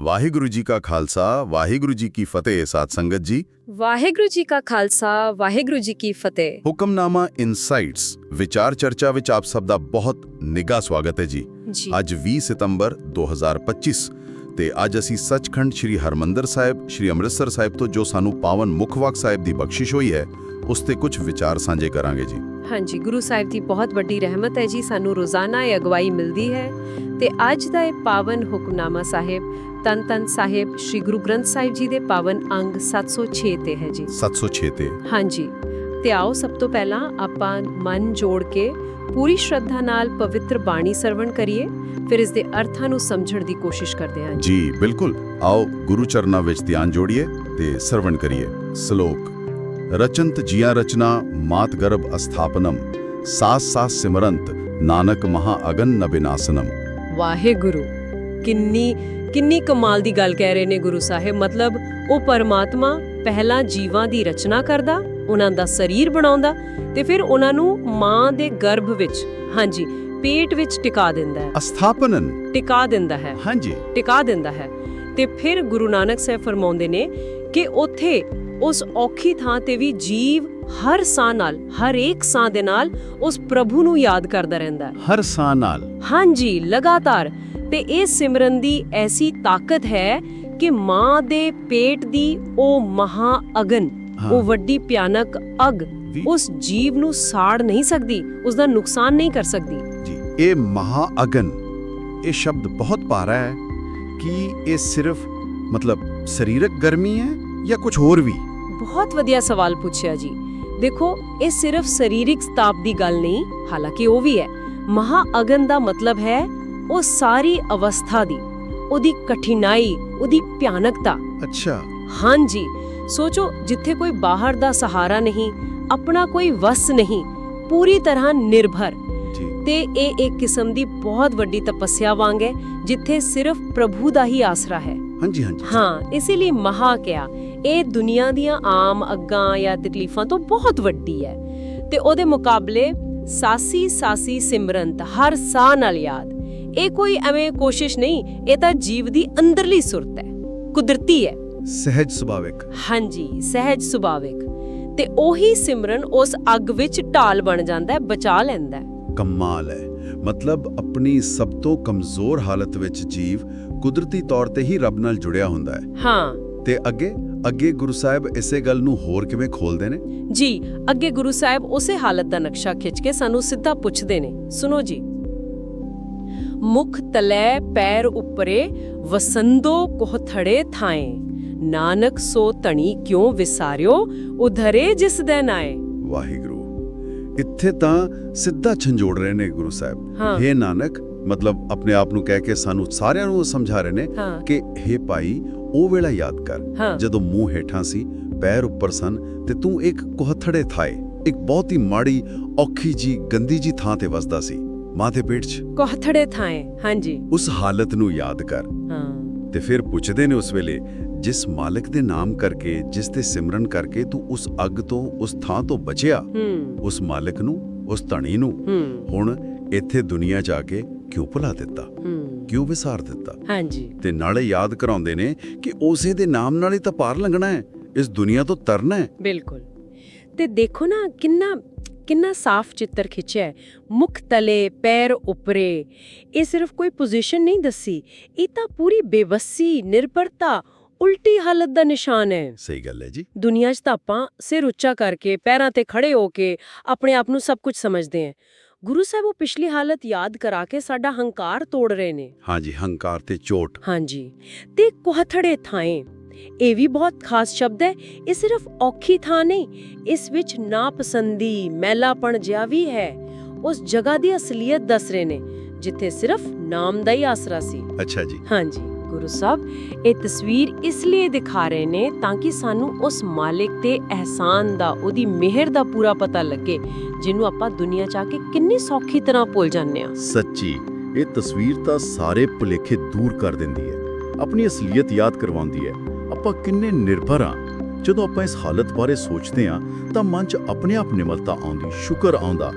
ਵਾਹਿਗੁਰੂ ਜੀ ਕਾ ਖਾਲਸਾ ਵਾਹਿਗੁਰੂ ਜੀ ਕੀ ਫਤਿਹ ਸਾਧ ਸੰਗਤ ਜੀ। ਵਾਹਿਗੁਰੂ ਜੀ ਕਾ ਖਾਲਸਾ ਵਾਹਿਗੁਰੂ ਜੀ ਕੀ ਫਤਿਹ। ਹੁਕਮਨਾਮਾ ਇਨਸਾਈਟਸ ਵਿਚਾਰ ਚਰਚਾ ਵਿੱਚ ਆਪ ਸਭ ਦਾ ਬਹੁਤ ਨਿੱਘਾ ਸਵਾਗਤ ਹੈ ਜੀ। ਜੀ। ਅੱਜ 20 ਸਤੰਬਰ 2025 ਤੇ ਅੱਜ ਅਸੀਂ ਸੱਚਖੰਡ ਸ੍ਰੀ ਹਰਮੰਦਰ ਸਾਹਿਬ ਸ੍ਰੀ ਅੰਮ੍ਰਿਤਸਰ ਸਾਹਿਬ ਤੋਂ ਜੋ ਸਾਨੂੰ ਪਾਵਨ ਮੁਖਵਾਕ ਸਾਹਿਬ ਦੀ ਬਖਸ਼ਿਸ਼ ਹੋਈ ਹੈ ਉਸ ਤੇ ਕੁਝ ਵਿਚਾਰ ਸਾਂਝੇ ਕਰਾਂਗੇ ਜੀ। ਹਾਂਜੀ ਗੁਰੂ ਸਾਹਿਬ ਦੀ ਬਹੁਤ ਵੱਡੀ ਰਹਿਮਤ ਹੈ ਜੀ ਸਾਨੂੰ ਰੋਜ਼ਾਨਾ ਇਹ ਅਗਵਾਈ ਮਿਲਦੀ ਹੈ। ਤੇ ਅੱਜ ਦਾ ਇਹ ਪਾਵਨ ਹੁਕਮਨਾਮਾ ਸਾਹਿਬ ਤਨ ਤਨ ਸਾਹਿਬ ਸ੍ਰੀ ਗੁਰੂ ਗ੍ਰੰਥ ਸਾਹਿਬ ਜੀ ਦੇ ਪਾਵਨ ਅੰਗ 706 ਤੇ ਹੈ ਜੀ। 706 ਤੇ। ਹਾਂਜੀ। ਤੇ ਆਓ ਸਭ ਤੋਂ ਪਹਿਲਾਂ ਆਪਾਂ ਮਨ ਜੋੜ ਕੇ ਪੂਰੀ ਸ਼ਰਧਾ ਨਾਲ ਪਵਿੱਤਰ ਬਾਣੀ ਸਰਵਣ ਕਰੀਏ ਫਿਰ ਇਸ ਦੇ ਅਰਥਾਂ ਨੂੰ ਸਮਝਣ ਦੀ ਕੋਸ਼ਿਸ਼ ਕਰਦੇ ਹਾਂ ਜੀ। ਬਿਲਕੁਲ। ਆਓ ਗੁਰੂ ਚਰਨਾਂ ਵਿੱਚ ਧਿਆਨ ਜੋੜੀਏ ਤੇ ਸਰਵਣ ਕਰੀਏ। ਸ਼ਲੋਕ ਰਚੰਤ ਜੀਆ ਰਚਨਾ ਮਾਤ ਗਰਭ ਅਸਥਾਪਨਮ ਸਾਸ ਸਾਸ ਸਿਮਰੰਤ ਨਾਨਕ ਮਹਾ ਅਗਨ ਨ ਵਿਨਾਸਨਮ ਵਾਹਿਗੁਰੂ। ਕਿੰਨੀ ਕਿੰਨੀ ਕਮਾਲ ਦੀ ਗੱਲ ਕਹਿ ਰਹੇ ਨੇ ਗੁਰੂ ਸਾਹਿਬ। ਮਤਲਬ ਉਹ ਪਰਮਾਤਮਾ ਪਹਿਲਾਂ ਜੀਵਾਂ ਦੀ ਰਚਨਾ ਕਰਦਾ ਉਹਨਾਂ ਦਾ ਸਰੀਰ ਬਣਾਉਂਦਾ ਤੇ ਫਿਰ ਉਹਨਾਂ ਨੂੰ ਮਾਂ ਦੇ ਗਰਭ ਵਿੱਚ ਹਾਂਜੀ ਪੇਟ ਵਿੱਚ ਟਿਕਾ ਦਿੰਦਾ ਹੈ। ਅਸਥਾਪਨਨ। ਟਿਕਾ ਦਿੰਦਾ ਹੈ। ਹਾਂਜੀ। ਟਿਕਾ ਦਿੰਦਾ ਹੈ। ਤੇ ਫਿਰ ਗੁਰੂ ਨਾਨਕ ਸਾਹਿਬ ਫਰਮਾਉਂਦੇ ਨੇ ਕਿ ਉੱਥੇ ਉਸ ਔਖੀ ਥਾਂ ਤੇ ਵੀ ਜੀਵ ਹਰ ਸਾਹ ਨਾਲ ਹਰ ਇੱਕ ਸਾਹ ਦੇ ਨਾਲ ਉਸ ਪ੍ਰਭੂ ਨੂੰ ਯਾਦ ਕਰਦਾ ਰਹਿੰਦਾ ਹੈ। ਹਰ ਸਾਹ ਨਾਲ। ਹਾਂਜੀ ਲਗਾਤਾਰ। ਤੇ ਇਹ ਸਿਮਰਨ ਦੀ ਐਸੀ ਤਾਕਤ ਹੈ ਕਿ ਮਾਂ ਦੇ ਪੇਟ ਦੀ ਉਹ ਮਹਾ ਅਗਨ। ਉਹ ਵੱਡੀ ਭਿਆਨਕ ਅਗ ਉਸ ਜੀਵ ਨੂੰ ਸਾੜ ਨਹੀਂ ਸਕਦੀ ਉਸ ਦਾ ਨੁਕਸਾਨ ਨਹੀਂ ਕਰ ਸਕਦੀ। ਜੀ ਇਹ ਮਹਾ ਅਗਨ ਇਹ ਸ਼ਬਦ ਬਹੁਤ ਭਾਰਾ ਹੈ ਕਿ ਇਹ ਸਿਰਫ ਮਤਲਬ ਸਰੀਰਕ ਗਰਮੀ ਹੈ ਜਾਂ ਕੁਝ ਹੋਰ ਵੀ? ਬਹੁਤ ਵਧੀਆ ਸਵਾਲ ਪੁੱਛਿਆ ਜੀ। ਦੇਖੋ ਇਹ ਸਿਰਫ ਸਰੀਰਿਕ ਸਤਾਪ ਦੀ ਗੱਲ ਨਹੀਂ ਹਾਲਾਂਕਿ ਉਹ ਵੀ ਹੈ। ਮਹਾ ਅਗਨ ਦਾ ਮਤਲਬ ਹੈ ਉਹ ਸਾਰੀ ਅਵਸਥਾ ਦੀ ਉਹਦੀ ਕਠਿਨਾਈ ਉਹਦੀ ਭਿਆਨਕਤਾ। ਅੱਛਾ। ਹਾਂਜੀ ਸੋਚੋ ਜਿੱਥੇ ਕੋਈ ਬਾਹਰ ਦਾ ਸਹਾਰਾ ਨਹੀਂ ਆਪਣਾ ਕੋਈ ਵਸ ਨਹੀਂ ਪੂਰੀ ਤਰ੍ਹਾਂ ਨਿਰਭਰ। ਤੇ ਇਹ ਇੱਕ ਕਿਸਮ ਦੀ ਬਹੁਤ ਵੱਡੀ ਤਪੱਸਿਆ ਵਾਂਗ ਹੈ ਜਿੱਥੇ ਸਿਰਫ ਪ੍ਰਭੂ ਦਾ ਹੀ ਆਸਰਾ ਹੈ। ਹਾਂਜੀ ਹਾਂਜੀ। ਹਾਂ ਇਸੇ ਲਈ ਮਹਾ ਕਿਆ ਇਹ ਦੁਨੀਆ ਦੀਆਂ ਆਮ ਅੱਗਾਂ ਜਾਂ ਤਕਲੀਫਾਂ ਤੋਂ ਬਹੁਤ ਵੱਡੀ ਹੈ। ਤੇ ਉਹਦੇ ਮੁਕਾਬਲੇ ਸਾਸੀ ਸਾਸੀ ਸਿਮਰੰਤ ਹਰ ਸਾਹ ਨਾਲ ਯਾਦ। ਇਹ ਕੋਈ ਐਵੇਂ ਕੋਸ਼ਿਸ਼ ਨਹੀਂ ਇਹ ਤਾਂ ਜੀਵ ਦੀ ਅੰਦਰਲੀ ਸੁਰਤ ਹੈ ਕੁਦਰਤੀ ਹੈ। ਸਹਿਜ ਸੁਭਾਵਿਕ। ਹਾਂਜੀ ਸਹਿਜ ਸੁਭਾਵਿਕ। ਤੇ ਉਹੀ ਸਿਮਰਨ ਉਸ ਅੱਗ ਵਿੱਚ ਢਾਲ ਬਣ ਜਾਂਦਾ ਹੈ ਬਚਾ ਲੈਂਦਾ ਹੈ। ਕਮਾਲ ਹੈ। ਮਤਲਬ ਆਪਣੀ ਸਭ ਤੋਂ ਕਮਜ਼ੋਰ ਹਾਲਤ ਵਿੱਚ ਜੀਵ ਕੁਦਰਤੀ ਤੌਰ ਤੇ ਹੀ ਰੱਬ ਨਾਲ ਜੁੜਿਆ ਹੁੰਦਾ ਹੈ। ਹਾਂ। ਤੇ ਅੱਗੇ? ਅੱਗੇ ਗੁਰੂ ਸਾਹਿਬ ਇਸੇ ਗੱਲ ਨੂੰ ਹੋਰ ਕਿਵੇਂ ਖੋਲਦੇ ਨੇ? ਜੀ ਅੱਗੇ ਗੁਰੂ ਸਾਹਿਬ ਉਸੇ ਹਾਲਤ ਦਾ ਨਕਸ਼ਾ ਖਿੱਚ ਕੇ ਸਾਨੂੰ ਸਿੱਧਾ ਪੁੱਛਦੇ ਨੇ। ਸੁਣੋ ਜੀ। ਮੁਖ ਤਲੈ ਪੈਰ ਉੱਪਰੇ ਵਸੰਦੋ ਕੋਹਥੜੇ ਥਾਏ। ਨਾਨਕ ਸੋ ਧਣੀ ਕਿਉ ਵਿਸਾਰਿਓ? ਉਧਰੇ ਜਿਸ ਦੇ ਨਾਏ। ਵਾਹਿਗੁਰੂ ਇੱਥੇ ਤਾਂ ਸਿੱਧਾ ਝੰਜੋੜ ਰਹੇ ਨੇ ਗੁਰੂ ਸਾਹਿਬ। ਹਾਂ। ਹੇ ਨਾਨਕ ਮਤਲਬ ਆਪਣੇ ਆਪ ਨੂੰ ਕਹਿ ਕੇ ਸਾਨੂੰ ਸਾਰਿਆਂ ਨੂੰ ਸਮਝਾ ਰਹੇ ਨੇ ਕਿ ਹੇ ਭਾਈ ਉਹ ਵੇਲਾ ਯਾਦ ਕਰ। ਜਦੋਂ ਮੂੰਹ ਹੇਠਾਂ ਸੀ ਪੈਰ ਉੱਪਰ ਸਨ ਤੇ ਤੂੰ ਇੱਕ ਕੋਹਥੜੇ ਥਾਏ। ਇੱਕ ਬਹੁਤ ਹੀ ਮਾੜੀ ਔਖੀ ਜੀ ਗੰਦੀ ਜੀ ਥਾਂ ਤੇ ਵਸਦਾ ਸੀ। ਮਾਂ ਦੇ ਪੇਟ 'ਚ? ਕੋਹਥੜੇ ਥਾਏ ਹਾਂਜੀ। ਉਸ ਹਾਲਤ ਨੂੰ ਯਾਦ ਕਰ। ਹਾਂ। ਤੇ ਫਿਰ ਪੁੱਛਦੇ ਨੇ ਉਸ ਵੇਲੇ ਜਿਸ ਮਾਲਕ ਦੇ ਨਾਮ ਕਰਕੇ ਜਿਸ ਤੇ ਸਿਮਰਨ ਕਰਕੇ ਤੂੰ ਉਸ ਅੱਗ ਤੋਂ ਉਸ ਥਾਂ ਤੋਂ ਬਚਿਆ ਉਸ ਮਾਲਕ ਨੂੰ ਉਸ ਧਣੀ ਨੂੰ ਹੁਣ ਇੱਥੇ ਦੁਨੀਆ ਜਾ ਕੇ ਕਿਉਂ ਭੁਲਾ ਦਿੱਤਾ? ਕਿਉਂ ਵਿਸਾਰ ਦਿੱਤਾ? ਹਾਂਜੀ। ਤੇ ਨਾਲੇ ਯਾਦ ਕਰਾਉਂਦੇ ਨੇ ਕਿ ਉਸੇ ਦੇ ਨਾਮ ਨਾਲ ਹੀ ਤਾਂ ਪਾਰ ਲੰਘਣਾ ਹੈ। ਇਸ ਦੁਨੀਆ ਤੋਂ ਤਰਨਾ ਹੈ। ਬਿਲਕੁਲ। ਤੇ ਦੇਖੋ ਨਾ ਕਿੰਨਾ ਕਿੰਨਾ ਸਾਫ਼ ਚਿੱਤਰ ਖਿੱਚਿਆ ਹੈ। ਮੁਖ ਤਲੇ ਪੈਰ ਉੱਪਰੇ। ਇਹ ਸਿਰਫ ਕੋਈ ਪੋਜੀਸ਼ਨ ਨਹੀਂ ਦੱਸੀ। ਇਹ ਤਾਂ ਪੂਰੀ ਬੇਵੱਸੀ ਨਿਰਭਰਤਾ ਉਲਟੀ ਹਾਲਤ ਦਾ ਨਿਸ਼ਾਨ ਹੈ। ਸਹੀ ਗੱਲ ਹੈ ਜੀ। ਦੁਨੀਆ 'ਚ ਤਾਂ ਆਪਾਂ ਸਿਰ ਉੱਚਾ ਕਰਕੇ ਪੈਰਾਂ ਤੇ ਖੜੇ ਹੋ ਕੇ ਆਪਣੇ ਆਪ ਨੂੰ ਸਭ ਕੁਝ ਸਮਝਦੇ ਹਾਂ। ਗੁਰੂ ਸਾਹਿਬ ਉਹ ਪਿਛਲੀ ਹਾਲਤ ਯਾਦ ਕਰਾ ਕੇ ਸਾਡਾ ਹੰਕਾਰ ਤੋੜ ਰਹੇ ਨੇ। ਹਾਂਜੀ ਹੰਕਾਰ ਤੇ ਚੋਟ। ਹਾਂਜੀ। ਤੇ ਕੋਹਥੜੇ ਥਾਏ। ਇਹ ਵੀ ਬਹੁਤ ਖਾਸ ਸ਼ਬਦ ਹੈ ਇਹ ਸਿਰਫ ਔਖੀ ਥਾਂ ਨਹੀਂ ਇਸ ਵਿੱਚ ਨਾਪਸੰਦੀ ਮੈਲਾਪਣ ਜਿਹਾ ਵੀ ਹੈ। ਉਸ ਜਗ੍ਹਾ ਦੀ ਅਸਲੀਅਤ ਦੱਸ ਰਹੇ ਨੇ ਜਿੱਥੇ ਸਿਰਫ ਨਾਮ ਦਾ ਹੀ ਆਸਰਾ ਸੀ। ਅੱਛਾ ਜੀ। ਹਾਂਜੀ ਗੁਰੂ ਸਾਹਿਬ ਇਹ ਤਸਵੀਰ ਇਸ ਲਈ ਦਿਖਾ ਰਹੇ ਨੇ ਤਾਂ ਕਿ ਸਾਨੂੰ ਉਸ ਮਾਲਿਕ ਤੇ ਅਹਿਸਾਨ ਦਾ ਉਹਦੀ ਮਿਹਰ ਦਾ ਪੂਰਾ ਪਤਾ ਲੱਗੇ ਜਿਹਨੂੰ ਆਪਾਂ ਦੁਨੀਆ 'ਚ ਆ ਕੇ ਕਿੰਨੀ ਸੌਖੀ ਤਰ੍ਹਾਂ ਭੁੱਲ ਜਾਂਦੇ ਆ ਸੱਚੀ ਇਹ ਤਸਵੀਰ ਤਾਂ ਸਾਰੇ ਭੁਲੇਖੇ ਦੂਰ ਕਰ ਦਿੰਦੀ ਹੈ। ਆਪਣੀ ਅਸਲੀਅਤ ਯਾਦ ਕਰਵਾਉਂਦੀ ਹੈ। ਆਪਾਂ ਕਿੰਨੇ ਨਿਰਭਰ ਹਾਂ ਜਦੋਂ ਆਪਾਂ ਇਸ ਹਾਲਤ ਬਾਰੇ ਸੋਚਦੇ ਹਾਂ ਤਾਂ ਮਨ 'ਚ ਆਪਣੇ ਆਪ ਨਿਮਰਤਾ ਆਉਂਦੀ ਸ਼ੁਕਰ ਆਉਂਦਾ।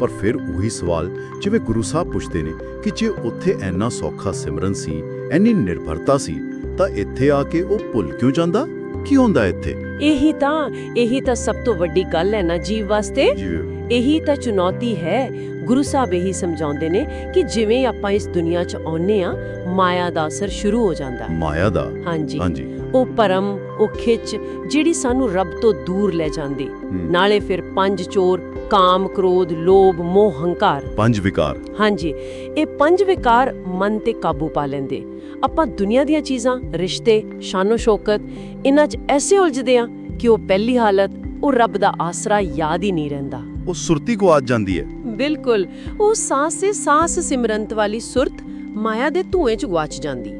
ਪਰ ਫਿਰ ਉਹੀ ਸਵਾਲ ਜਿਵੇਂ ਗੁਰੂ ਸਾਹਿਬ ਪੁੱਛਦੇ ਨੇ ਕਿ ਜੇ ਉੱਥੇ ਐਨਾ ਸੌਖਾ ਸਿਮਰਨ ਸੀ ਐਨੀ ਨਿਰਭਰਤਾ ਸੀ ਤਾਂ ਇੱਥੇ ਆ ਕੇ ਉਹ ਭੁੱਲ ਕਿਉਂ ਜਾਂਦਾ? ਕੀ ਹੁੰਦਾ ਇੱਥੇ? ਇਹੀ ਤਾਂ ਇਹੀ ਤਾਂ ਸਭ ਤੋਂ ਵੱਡੀ ਗੱਲ ਹੈ ਨਾ ਜੀਵ ਵਾਸਤੇ। ਇਹੀ ਤਾਂ ਚੁਣੌਤੀ ਹੈ। ਗੁਰੂ ਸਾਹਿਬ ਇਹੀ ਸਮਝਾਉਂਦੇ ਨੇ ਕਿ ਜਿਵੇਂ ਆਪਾਂ ਇਸ ਦੁਨੀਆ 'ਚ ਆਉਨੇ ਆ ਮਾਇਆ ਦਾ ਅਸਰ ਸ਼ੁਰੂ ਹੋ ਜਾਂਦਾ। ਮਾਇਆ ਦਾ? ਹਾਂਜੀ। ਹਾਂਜੀ। ਉਹ ਪਰਮ ਉਹ ਖਿੱਚ ਜਿਹੜੀ ਸਾਨੂੰ ਰੱਬ ਤੋਂ ਦੂਰ ਲੈ ਜਾਂਦੀ। ਨਾਲੇ ਫਿਰ ਪੰਜ ਚੋਰ ਕਾਮ ਕ੍ਰੋਧ ਲੋਭ ਮੋਹ ਹੰਕਾਰ। ਪੰਜ ਵਿਕਾਰ। ਹਾਂਜੀ ਇਹ ਪੰਜ ਵਿਕਾਰ ਮਨ ਤੇ ਕਾਬੂ ਪਾ ਲੈਂਦੇ। ਆਪਾਂ ਦੁਨੀਆ ਦੀਆਂ ਚੀਜ਼ਾਂ ਰਿਸ਼ਤੇ ਸ਼ਾਨੋ ਸ਼ੌਕਤ ਇਹਨਾਂ 'ਚ ਐਸੇ ਉਲਝਦੇ ਆ ਕਿ ਉਹ ਪਹਿਲੀ ਹਾਲਤ ਉਹ ਰੱਬ ਦਾ ਆਸਰਾ ਯਾਦ ਹੀ ਨਹੀਂ ਰਹਿੰਦਾ। ਉਹ ਸੁਰਤੀ ਗੁਆਚ ਜਾਂਦੀ ਹੈ। ਬਿਲਕੁਲ ਉਹ ਸਾਹ ਸੇ ਸਾਸ ਸਿਮਰੰਤ ਵਾਲੀ ਸੁਰਤ ਮਾਇਆ ਦੇ ਧੂਏ 'ਚ ਗਵਾਚ ਜਾਂਦੀ।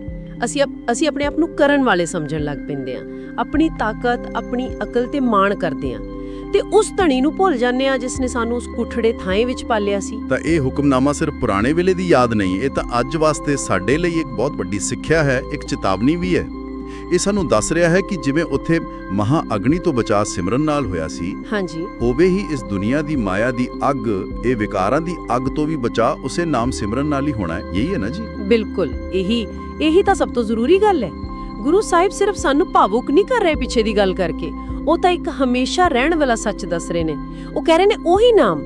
ਅਸੀਂ ਅਸੀਂ ਆਪਣੇ ਆਪ ਨੂੰ ਕਰਨ ਵਾਲੇ ਸਮਝਣ ਲੱਗ ਪੈਂਦੇ ਆ ਆਪਣੀ ਤਾਕਤ, ਆਪਣੀ ਅਕਲ ਤੇ ਮਾਣ ਕਰਦੇ ਆ ਤੇ ਉਸ ਧਣੀ ਨੂੰ ਭੁੱਲ ਜਾਂਦੇ ਆ ਜਿਸ ਨੇ ਸਾਨੂੰ ਉਸ ਕੁਠੜੇ ਥਾਂ ਵਿੱਚ ਪਾਲਿਆ ਸੀ। ਤਾਂ ਇਹ ਹੁਕਮਨਾਮਾ ਸਿਰਫ ਪੁਰਾਣੇ ਵੇਲੇ ਦੀ ਯਾਦ ਨਹੀਂ, ਇਹ ਤਾਂ ਅੱਜ ਵਾਸਤੇ ਸਾਡੇ ਲਈ ਇੱਕ ਬਹੁਤ ਵੱਡੀ ਸਿੱਖਿਆ ਹੈ, ਇੱਕ ਚੇਤਾਵਨੀ ਵੀ ਹੈ। ਇਹ ਸਾਨੂੰ ਦੱਸ ਰਿਹਾ ਹੈ ਕਿ ਜਿਵੇਂ ਉੱਥੇ ਮਹਾ ਅਗਨੀ ਤੋਂ ਬਚਾ ਸਿਮਰਨ ਨਾਲ ਹੋਇਆ ਸੀ ਹਾਂਜੀ। ਹੋਵੇ ਹੀ ਇਸ ਦੁਨੀਆ ਦੀ ਮਾਇਆ ਦੀ ਅੱਗ ਇਹ ਵਿਕਾਰਾਂ ਦੀ ਅੱਗ ਤੋਂ ਵੀ ਬਚਾ ਉਸੇ ਨਾਮ ਸਿਮਰਨ ਨਾਲ ਹੀ ਹੋਣਾ ਹੈ। ਯਹੀ ਹੈ ਨਾ ਜੀ? ਬਿਲਕੁਲ ਇਹੀ ਇਹੀ ਤਾਂ ਸਭ ਤੋਂ ਜ਼ਰੂਰੀ ਗੱਲ ਹੈ। ਗੁਰੂ ਸਾਹਿਬ ਸਿਰਫ ਸਾਨੂੰ ਭਾਵੁਕ ਨਹੀਂ ਕਰ ਰਹੇ ਪਿੱਛੇ ਦੀ ਗੱਲ ਕਰਕੇ। ਉਹ ਤਾਂ ਇੱਕ ਹਮੇਸ਼ਾ ਰਹਿਣ ਵਾਲਾ ਸੱਚ ਦੱਸ ਰਹੇ ਨੇ। ਉਹ ਕਹਿ ਰਹੇ ਨੇ ਉਹੀ ਨਾਮ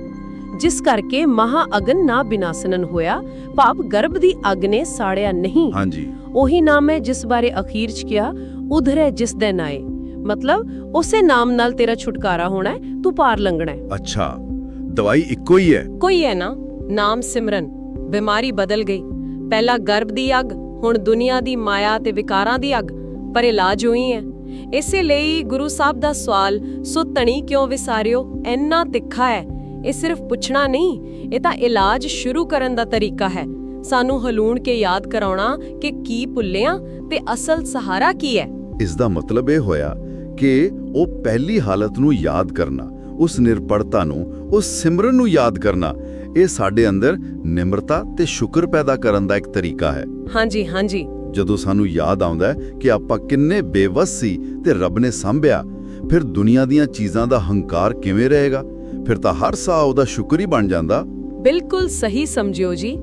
ਜਿਸ ਕਰਕੇ ਮਹਾ ਅਗਨ ਨਾ ਬਿਨਾਸਨਨ ਹੋਇਆ ਭਾਵ ਗਰਭ ਦੀ ਅੱਗ ਨੇ ਸਾੜਿਆ ਨਹੀਂ। ਹਾਂਜੀ। ਉਹੀ ਨਾਮ ਹੈ ਜਿਸ ਬਾਰੇ ਅਖੀਰ ਚ ਕਿਹਾ ਉਧਰੇ ਜਿਸ ਦਿਨ ਆਏ। ਮਤਲਬ ਉਸੇ ਨਾਮ ਨਾਲ ਤੇਰਾ ਛੁਟਕਾਰਾ ਹੋਣਾ ਹੈ ਤੂੰ ਪਾਰ ਲੰਘਣਾ ਹੈ। ਅੱਛਾ ਦਵਾਈ ਇੱਕੋ ਹੀ ਹੈ? ਕੋਈ ਹੈ ਨਾ ਨਾਮ ਸਿਮਰਨ ਬਿਮਾਰੀ ਬਦਲ ਗਈ। ਪਹਿਲਾ ਗਰਭ ਦੀ ਅੱਗ ਹੁਣ ਦੁਨੀਆ ਦੀ ਮਾਇਆ ਤੇ ਵਿਕਾਰਾਂ ਦੀ ਅੱਗ ਪਰ ਇਲਾਜ ਹੋਈ ਹੈ। ਇਸੇ ਲਈ ਗੁਰੂ ਸਾਹਿਬ ਦਾ ਸਵਾਲ ਸੋ ਤਣੀ ਕਿਉਂ ਵਿਸਾਰਿਓ ਇੰਨਾ ਤਿੱਖਾ ਹੈ ਇਹ ਸਿਰਫ ਪੁੱਛਣਾ ਨਹੀਂ ਇਹ ਤਾਂ ਇਲਾਜ ਸ਼ੁਰੂ ਕਰਨ ਦਾ ਤਰੀਕਾ ਹੈ। ਸਾਨੂੰ ਹਲੂਣ ਕੇ ਯਾਦ ਕਰਾਉਣਾ ਕਿ ਕੀ ਭੁੱਲਿਆ ਤੇ ਅਸਲ ਸਹਾਰਾ ਕੀ ਹੈ। ਇਸ ਦਾ ਮਤਲਬ ਇਹ ਹੋਇਆ ਕਿ ਉਹ ਪਹਿਲੀ ਹਾਲਤ ਨੂੰ ਯਾਦ ਕਰਨਾ ਉਸ ਨਿਰਪੜਤਾ ਨੂੰ ਉਸ ਸਿਮਰਨ ਨੂੰ ਯਾਦ ਕਰਨਾ ਇਹ ਸਾਡੇ ਅੰਦਰ ਨਿਮਰਤਾ ਤੇ ਸ਼ੁਕਰ ਪੈਦਾ ਕਰਨ ਦਾ ਇੱਕ ਤਰੀਕਾ ਹੈ। ਹਾਂਜੀ ਹਾਂਜੀ। ਜਦੋਂ ਸਾਨੂੰ ਯਾਦ ਆਉਂਦਾ ਹੈ ਕਿ ਆਪਾਂ ਕਿੰਨੇ ਬੇਵਸ ਸੀ ਤੇ ਰੱਬ ਨੇ ਸੰਭਿਆ ਫਿਰ ਦੁਨੀਆ ਦੀਆਂ ਚੀਜ਼ਾਂ ਦਾ ਹੰਕਾਰ ਕਿਵੇਂ ਰਹੇਗਾ? ਫਿਰ ਤਾਂ ਹਰ ਸਾਹ ਉਹਦਾ ਸ਼ੁਕਰ ਹੀ ਬਣ ਜਾਂਦਾ। ਬਿਲਕੁਲ ਸਹੀ ਸਮਝਿਓ ਜੀ।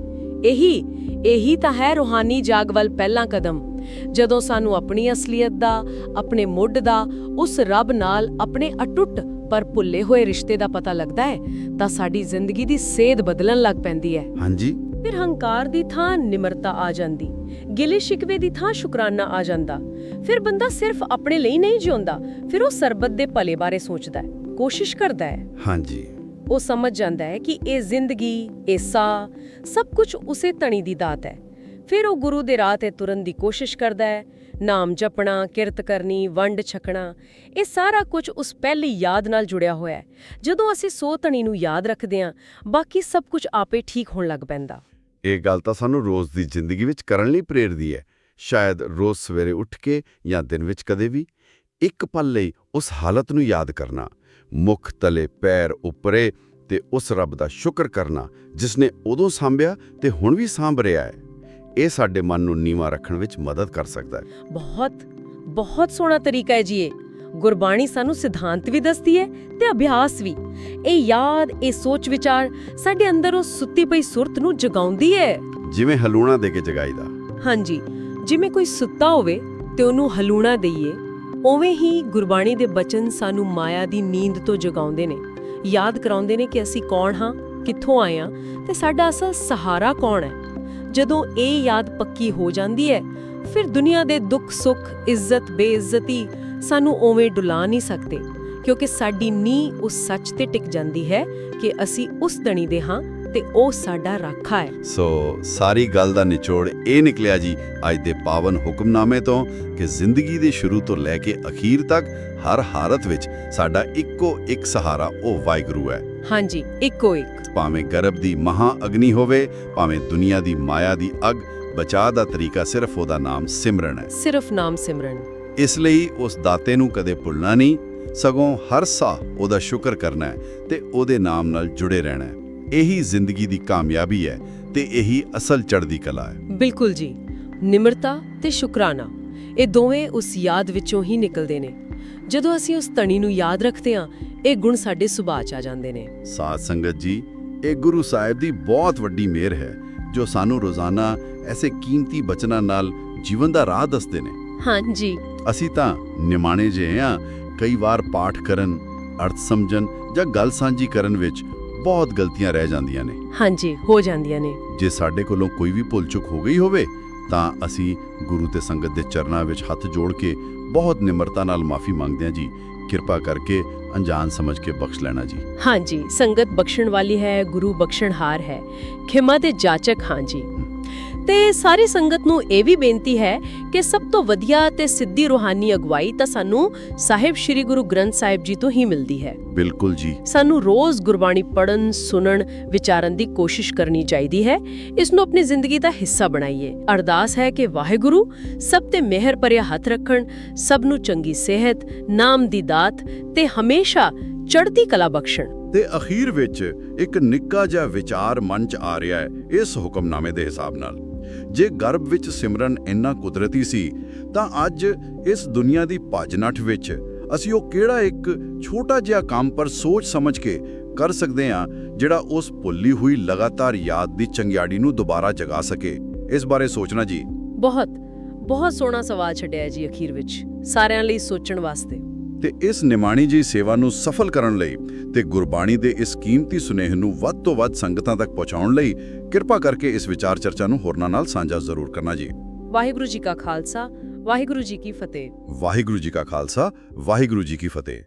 ਇਹੀ ਇਹੀ ਤਾਂ ਹੈ ਰੂਹਾਨੀ ਜਾਗ ਵੱਲ ਪਹਿਲਾ ਕਦਮ। ਜਦੋਂ ਸਾਨੂੰ ਆਪਣੀ ਅਸਲੀਅਤ ਦਾ ਆਪਣੇ ਮੁੱਢ ਦਾ ਉਸ ਰੱਬ ਨਾਲ ਆਪਣੇ ਅਟੁੱਟ ਪਰ ਭੁੱਲੇ ਹੋਏ ਰਿਸ਼ਤੇ ਦਾ ਪਤਾ ਲੱਗਦਾ ਹੈ ਤਾਂ ਸਾਡੀ ਜ਼ਿੰਦਗੀ ਦੀ ਸੇਧ ਬਦਲਣ ਲੱਗ ਪੈਂਦੀ ਹੈ। ਹਾਂਜੀ। ਫਿਰ ਹੰਕਾਰ ਦੀ ਥਾਂ ਨਿਮਰਤਾ ਆ ਜਾਂਦੀ ਗਿਲੇ ਸ਼ਿਕਵੇ ਦੀ ਥਾਂ ਸ਼ੁਕਰਾਨਾ ਆ ਜਾਂਦਾ। ਫਿਰ ਬੰਦਾ ਸਿਰਫ ਆਪਣੇ ਲਈ ਨਹੀਂ ਜਿਉਂਦਾ ਫਿਰ ਉਹ ਸਰਬਤ ਦੇ ਭਲੇ ਬਾਰੇ ਸੋਚਦਾ ਹੈ। ਕੋਸ਼ਿਸ਼ ਕਰਦਾ ਹੈ। ਹਾਂਜੀ। ਉਹ ਸਮਝ ਜਾਂਦਾ ਹੈ ਕਿ ਇਹ ਜ਼ਿੰਦਗੀ ਇਹ ਸਾਹ ਸਭ ਕੁਝ ਉਸੇ ਤਣੀ ਦੀ ਦਾਤ ਹੈ। ਫਿਰ ਉਹ ਗੁਰੂ ਦੇ ਰਾਹ ਤੇ ਤੁਰਨ ਦੀ ਕੋਸ਼ਿਸ਼ ਕਰਦਾ ਹੈ। ਨਾਮ ਜਪਣਾ ਕਿਰਤ ਕਰਨੀ ਵੰਡ ਛਕਣਾ ਇਹ ਸਾਰਾ ਕੁਝ ਉਸ ਪਹਿਲੀ ਯਾਦ ਨਾਲ ਜੁੜਿਆ ਹੋਇਆ ਹੈ। ਜਦੋਂ ਅਸੀਂ ਸੋ ਤਣੀ ਨੂੰ ਯਾਦ ਰੱਖਦੇ ਹਾਂ ਬਾਕੀ ਸਭ ਕੁਝ ਆਪੇ ਠੀਕ ਹੋਣ ਲੱਗ ਪੈਂਦਾ। ਇਹ ਗੱਲ ਤਾਂ ਸਾਨੂੰ ਰੋਜ਼ ਦੀ ਜ਼ਿੰਦਗੀ ਵਿੱਚ ਕਰਨ ਲਈ ਪ੍ਰੇਰਦੀ ਹੈ। ਸ਼ਾਇਦ ਰੋਜ਼ ਸਵੇਰੇ ਉੱਠ ਕੇ ਜਾਂ ਦਿਨ ਵਿੱਚ ਕਦੇ ਵੀ ਇੱਕ ਪਲ ਲਈ ਉਸ ਹਾਲਤ ਨੂੰ ਯਾਦ ਕਰਨਾ। ਮੁਖ ਤਲੇ ਪੈਰ ਉੱਪਰੇ ਤੇ ਉਸ ਰੱਬ ਦਾ ਸ਼ੁਕਰ ਕਰਨਾ ਜਿਸ ਨੇ ਉਦੋਂ ਸੰਭਿਆ ਤੇ ਹੁਣ ਵੀ ਸੰਭ ਰਿਹਾ ਹੈ। ਇਹ ਸਾਡੇ ਮਨ ਨੂੰ ਨੀਵਾ ਰੱਖਣ ਵਿੱਚ ਮਦਦ ਕਰ ਸਕਦਾ ਹੈ। ਬਹੁਤ ਬਹੁਤ ਸੋਹਣਾ ਤਰੀਕਾ ਹੈ ਜੀ ਇਹ। ਗੁਰਬਾਣੀ ਸਾਨੂੰ ਸਿਧਾਂਤ ਵੀ ਦੱਸਦੀ ਹੈ ਤੇ ਅਭਿਆਸ ਵੀ। ਇਹ ਯਾਦ ਇਹ ਸੋਚ ਵਿਚਾਰ ਸਾਡੇ ਅੰਦਰ ਉਹ ਸੁੱਤੀ ਪਈ ਸੁਰਤ ਨੂੰ ਜਗਾਉਂਦੀ ਹੈ। ਜਿਵੇਂ ਹਲੂਣਾ ਦੇ ਕੇ ਜਗਾਈਦਾ। ਹਾਂਜੀ ਜਿਵੇਂ ਕੋਈ ਸੁੱਤਾ ਹੋਵੇ ਤੇ ਉਹਨੂੰ ਹਲੂਣਾ ਦਈਏ ਉਵੇਂ ਹੀ ਗੁਰਬਾਣੀ ਦੇ ਬਚਨ ਸਾਨੂੰ ਮਾਇਆ ਦੀ ਨੀਂਦ ਤੋਂ ਜਗਾਉਂਦੇ ਨੇ। ਯਾਦ ਕਰਾਉਂਦੇ ਨੇ ਕਿ ਅਸੀਂ ਕੌਣ ਹਾਂ, ਕਿੱਥੋਂ ਆਏ ਹਾਂ ਤੇ ਸਾਡਾ ਅਸਲ ਸਹਾਰਾ ਕੌਣ ਹੈ। ਜਦੋਂ ਇਹ ਯਾਦ ਪੱਕੀ ਹੋ ਜਾਂਦੀ ਹੈ, ਫਿਰ ਦੁਨੀਆ ਦੇ ਦੁੱਖ, ਸੁੱਖ, ਇੱਜ਼ਤ, ਬੇਇੱਜ਼ਤੀ ਸਾਨੂੰ ਉਵੇਂ ਡੁਲਾ ਨਹੀਂ ਸਕਦੇ। ਕਿਉਂਕਿ ਸਾਡੀ ਨੀਂਹ ਉਸ ਸੱਚ ਤੇ ਟਿਕ ਜਾਂਦੀ ਹੈ ਕਿ ਅਸੀਂ ਉਸ ਦਣੀ ਦੇ ਹਾਂ ਤੇ ਉਹ ਸਾਡਾ ਰਾਖਾ ਹੈ। ਸੋ ਸਾਰੀ ਗੱਲ ਦਾ ਨਿਚੋੜ ਇਹ ਨਿਕਲਿਆ ਜੀ ਅੱਜ ਦੇ ਪਾਵਨ ਹੁਕਮਨਾਮੇ ਤੋਂ ਕਿ ਜ਼ਿੰਦਗੀ ਦੇ ਸ਼ੁਰੂ ਤੋਂ ਲੈ ਕੇ ਅਖੀਰ ਤੱਕ ਹਰ ਹਾਲਤ ਵਿੱਚ ਸਾਡਾ ਇੱਕੋ ਇੱਕ ਸਹਾਰਾ ਉਹ ਵਾਹਿਗੁਰੂ ਹੈ। ਹਾਂਜੀ ਇੱਕੋ ਇੱਕ। ਭਾਵੇਂ ਗਰਭ ਦੀ ਮਹਾ ਅਗਨੀ ਹੋਵੇ ਭਾਵੇਂ ਦੁਨੀਆ ਦੀ ਮਾਇਆ ਦੀ ਅਗ ਬਚਾਅ ਦਾ ਤਰੀਕਾ ਸਿਰਫ ਉਹਦਾ ਨਾਮ ਸਿਮਰਨ ਹੈ। ਸਿਰਫ ਨਾਮ ਸਿਮਰਨ। ਇਸ ਲਈ ਉਸ ਦਾਤੇ ਨੂੰ ਕਦੇ ਭੁੱਲਣਾ ਨਹੀਂ ਸਗੋਂ ਹਰ ਸਾਹ ਉਹਦਾ ਸ਼ੁਕਰ ਕਰਨਾ ਹੈ ਤੇ ਉਹਦੇ ਨਾਮ ਨਾਲ ਜੁੜੇ ਰਹਿਣਾ ਹੈ। ਇਹੀ ਜ਼ਿੰਦਗੀ ਦੀ ਕਾਮਯਾਬੀ ਹੈ ਤੇ ਇਹੀ ਅਸਲ ਚੜ੍ਹਦੀ ਕਲਾ ਹੈ। ਬਿਲਕੁਲ ਜੀ। ਨਿਮਰਤਾ ਤੇ ਸ਼ੁਕਰਾਨਾ ਇਹ ਦੋਵੇਂ ਉਸ ਯਾਦ ਵਿੱਚੋਂ ਹੀ ਨਿਕਲਦੇ ਨੇ। ਜਦੋਂ ਅਸੀਂ ਉਸ ਤਣੀ ਨੂੰ ਯਾਦ ਰੱਖਦੇ ਹਾਂ ਇਹ ਗੁਣ ਸਾਡੇ ਸੁਭਾਅ 'ਚ ਆ ਜਾਂਦੇ ਨੇ। ਸਾਧ ਸੰਗਤ ਜੀ ਇਹ ਗੁਰੂ ਸਾਹਿਬ ਦੀ ਬਹੁਤ ਵੱਡੀ ਮਿਹਰ ਹੈ ਜੋ ਸਾਨੂੰ ਰੋਜ਼ਾਨਾ ਐਸੇ ਕੀਮਤੀ ਬਚਨਾਂ ਨਾਲ ਜੀਵਨ ਦਾ ਰਾਹ ਦੱਸਦੇ ਨੇ। ਹਾਂਜੀ। ਅਸੀਂ ਤਾਂ ਨਿਮਾਣੇ ਜਿਹੇ ਆ ਕਈ ਵਾਰ ਪਾਠ ਕਰਨ ਅਰਥ ਸਮਝਣ ਜਾਂ ਗੱਲ ਸਾਂਝੀ ਕਰਨ ਵਿੱਚ ਬਹੁਤ ਗਲਤੀਆਂ ਰਹਿ ਜਾਂਦੀਆਂ ਨੇ। ਹਾਂਜੀ ਹੋ ਜਾਂਦੀਆਂ ਨੇ। ਜੇ ਸਾਡੇ ਕੋਲੋਂ ਕੋਈ ਵੀ ਭੁੱਲ ਚੁੱਕ ਹੋ ਗਈ ਹੋਵੇ ਤਾਂ ਅਸੀਂ ਗੁਰੂ ਤੇ ਸੰਗਤ ਦੇ ਚਰਨਾਂ ਵਿੱਚ ਹੱਥ ਜੋੜ ਕੇ ਬਹੁਤ ਨਿਮਰਤਾ ਨਾਲ ਮਾਫੀ ਮੰਗਦੇ ਹਾਂ ਜੀ। ਕਿਰਪਾ ਕਰਕੇ ਅਣਜਾਣ ਸਮਝ ਕੇ ਬਖਸ਼ ਲੈਣਾ ਜੀ। ਹਾਂਜੀ ਸੰਗਤ ਬਖਸ਼ਣ ਵਾਲੀ ਹੈ ਗੁਰੂ ਬਖਸ਼ਣਹਾਰ ਹੈ। ਖਿਮਾ ਤੇ ਜਾਚਕ ਹਾਂ ਜੀ। ਤੇ ਸਾਰੀ ਸੰਗਤ ਨੂੰ ਇਹ ਵੀ ਬੇਨਤੀ ਹੈ ਕਿ ਸਭ ਤੋਂ ਵਧੀਆ ਤੇ ਸਿੱਧੀ ਰੂਹਾਨੀ ਅਗਵਾਈ ਤਾਂ ਸਾਨੂੰ ਸਾਹਿਬ ਸ੍ਰੀ ਗੁਰੂ ਗ੍ਰੰਥ ਸਾਹਿਬ ਜੀ ਤੋਂ ਹੀ ਮਿਲਦੀ ਹੈ। ਬਿਲਕੁਲ ਜੀ। ਸਾਨੂੰ ਰੋਜ਼ ਗੁਰਬਾਣੀ ਪੜਨ ਸੁਣਨ ਵਿਚਾਰਨ ਦੀ ਕੋਸ਼ਿਸ਼ ਕਰਨੀ ਚਾਹੀਦੀ ਹੈ। ਇਸ ਨੂੰ ਆਪਣੀ ਜ਼ਿੰਦਗੀ ਦਾ ਹਿੱਸਾ ਬਣਾਈਏ। ਅਰਦਾਸ ਹੈ ਕਿ ਵਾਹਿਗੁਰੂ ਸਭ ਤੇ ਮਿਹਰ ਭਰਿਆ ਹੱਥ ਰੱਖਣ ਸਭ ਨੂੰ ਚੰਗੀ ਸਿਹਤ ਨਾਮ ਦੀ ਦਾਤ ਤੇ ਹਮੇਸ਼ਾ ਚੜ੍ਹਦੀ ਕਲਾ ਬਖਸ਼ਣ। ਤੇ ਅਖੀਰ ਵਿੱਚ ਇੱਕ ਨਿੱਕਾ ਜਿਹਾ ਵਿਚਾਰ ਮਨ 'ਚ ਆ ਰਿਹਾ ਹੈ ਇਸ ਹੁਕਮਨਾਮੇ ਦੇ ਹਿਸਾਬ ਨਾਲ। ਜੇ ਗਰਭ ਵਿੱਚ ਸਿਮਰਨ ਇੰਨਾ ਕੁਦਰਤੀ ਸੀ, ਤਾਂ ਅੱਜ ਇਸ ਦੁਨੀਆ ਦੀ ਭੱਜ-ਨੱਠ ਵਿੱਚ ਅਸੀਂ ਉਹ ਕਿਹੜਾ ਇੱਕ ਛੋਟਾ ਜਿਹਾ ਕੰਮ ਪਰ ਸੋਚ ਸਮਝ ਕੇ ਕਰ ਸਕਦੇ ਹਾਂ ਜਿਹੜਾ ਉਸ ਭੁੱਲੀ ਹੋਈ ਲਗਾਤਾਰ ਯਾਦ ਦੀ ਚੰਗਿਆੜੀ ਨੂੰ ਦੁਬਾਰਾ ਜਗਾ ਸਕੇ? ਇਸ ਬਾਰੇ ਸੋਚਣਾ ਜੀ। ਬਹੁਤ ਬਹੁਤ ਸੋਹਣਾ ਸਵਾਲ ਛੱਡਿਆ ਜੀ ਅਖੀਰ ਵਿੱਚ ਸਾਰਿਆਂ ਲਈ ਸੋਚਣ ਵਾਸਤੇ। ਤੇ ਇਸ ਨਿਮਾਣੀ ਜੀ ਸੇਵਾ ਨੂੰ ਸਫਲ ਕਰਨ ਲਈ ਤੇ ਗੁਰਬਾਣੀ ਦੇ ਇਸ ਕੀਮਤੀ ਸੁਨੇਹ ਨੂੰ ਵੱਧ ਤੋਂ ਵੱਧ ਸੰਗਤਾਂ ਤੱਕ ਪਹੁੰਚਾਉਣ ਲਈ ਕਿਰਪਾ ਕਰਕੇ ਇਸ ਵਿਚਾਰ ਚਰਚਾ ਨੂੰ ਹੋਰਨਾਂ ਨਾਲ ਸਾਂਝਾ ਜ਼ਰੂਰ ਕਰਨਾ ਜੀ। ਵਾਹਿਗੁਰੂ ਜੀ ਕਾ ਖਾਲਸਾ ਵਾਹਿਗੁਰੂ ਜੀ ਕੀ ਫਤਿਹ। ਵਾਹਿਗੁਰੂ ਜੀ ਕਾ ਖਾਲਸਾ ਵਾਹਿਗੁਰੂ ਜੀ ਕੀ ਫਤਿਹ।